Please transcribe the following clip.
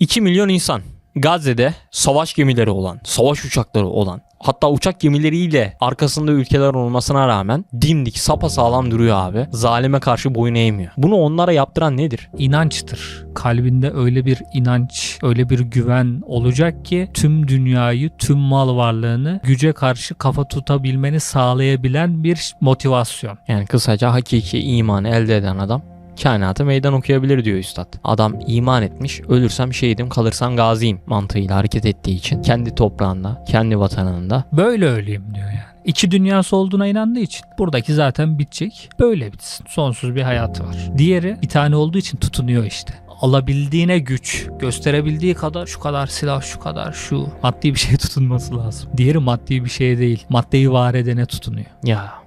2 milyon insan Gazze'de savaş gemileri olan, savaş uçakları olan, hatta uçak gemileriyle arkasında ülkeler olmasına rağmen dimdik sapasağlam duruyor abi. Zalime karşı boyun eğmiyor. Bunu onlara yaptıran nedir? inançtır. Kalbinde öyle bir inanç, öyle bir güven olacak ki tüm dünyayı, tüm mal varlığını güce karşı kafa tutabilmeni sağlayabilen bir motivasyon. Yani kısaca hakiki imanı elde eden adam kainata meydan okuyabilir diyor üstad. Adam iman etmiş, ölürsem şehidim kalırsam gaziyim mantığıyla hareket ettiği için kendi toprağında, kendi vatanında Böyle öleyim diyor yani. İki dünyası olduğuna inandığı için buradaki zaten bitecek. Böyle bitsin. Sonsuz bir hayatı var. Diğeri bir tane olduğu için tutunuyor işte. Alabildiğine güç, gösterebildiği kadar şu kadar silah, şu kadar şu maddi bir şeye tutunması lazım. Diğeri maddi bir şeye değil, maddeyi var edene tutunuyor. ya